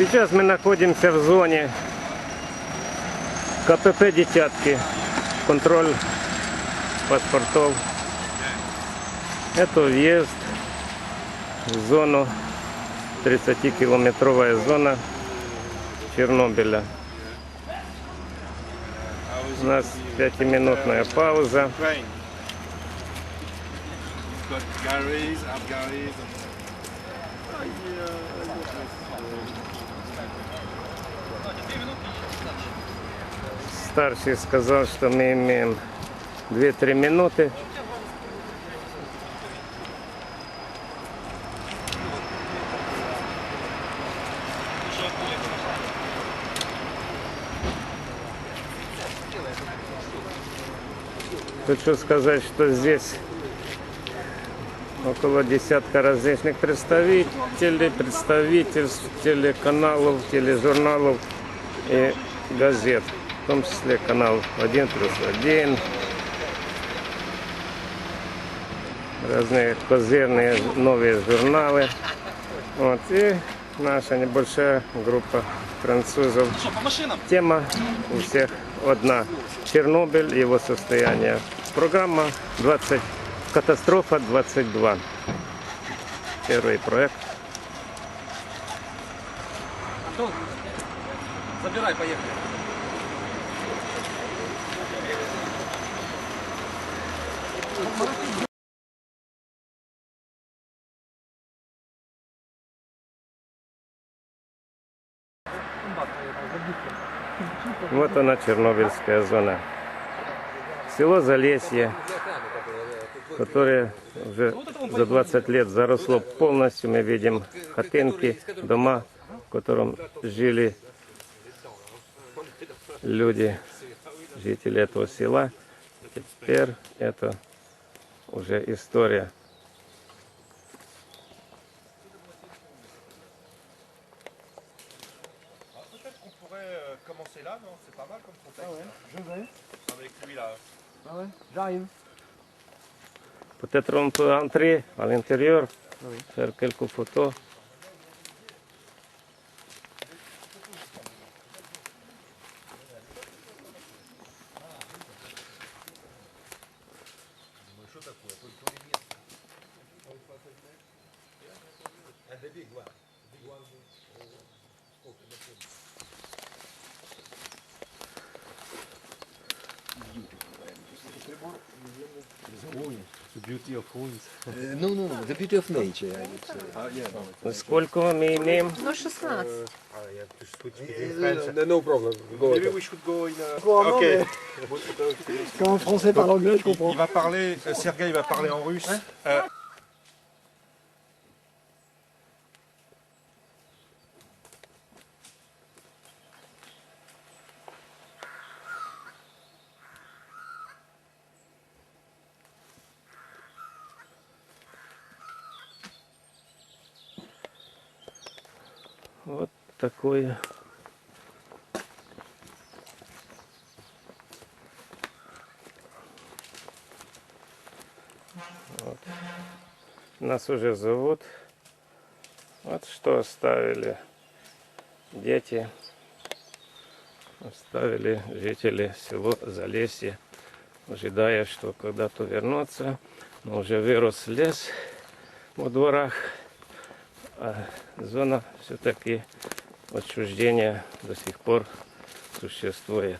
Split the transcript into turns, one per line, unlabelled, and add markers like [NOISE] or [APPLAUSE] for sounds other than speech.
Сейчас мы находимся в зоне КПП «Детятки». Контроль паспортов. Это въезд в зону, 30-километровая зона Чернобыля. У нас пятиминутная пауза. Старший сказал, что мы имеем 2-3 минуты. Хочу сказать, что здесь около десятка различных представителей, представительств, телеканалов, тележурналов и газет, том числе канал 1 плюс 1, разные козырные новые журналы. Вот, и наша небольшая группа французов. Тема у всех одна. Чернобыль, его состояние. Программа 20, катастрофа 22. Первый проект.
Забирай, поехали.
Вот она, Чернобыльская зона. Село Залесье, которое уже за 20 лет заросло полностью. Мы видим хатынки, дома, в котором жили люди, жители этого села. Теперь это уже история.
Peut-être qu'on pourrait euh, commencer là, non C'est pas mal comme contexte.
Je vais.
Avec lui là.
Ah ouais, j'arrive.
Peut-être on peut entrer à l'intérieur, faire quelques photos.
and the big one Uh, [LAUGHS] no, no, no. The beauty of nature, I would say.
Сколько мы имеем?
Ну, 16.
No, no problem. Go
Maybe
ahead.
we should go in. Uh...
Couramment,
ok.
mais- Quand un français parle anglais, je
Il,
comprends.
il va parler, euh, Sergueï va parler en russe. Euh,
Вот такое. Вот. Нас уже зовут. Вот что оставили дети. Оставили жители село Залесье, ожидая, что когда-то вернутся. Но уже вырос лес во дворах а зона все-таки отчуждения до сих пор существует.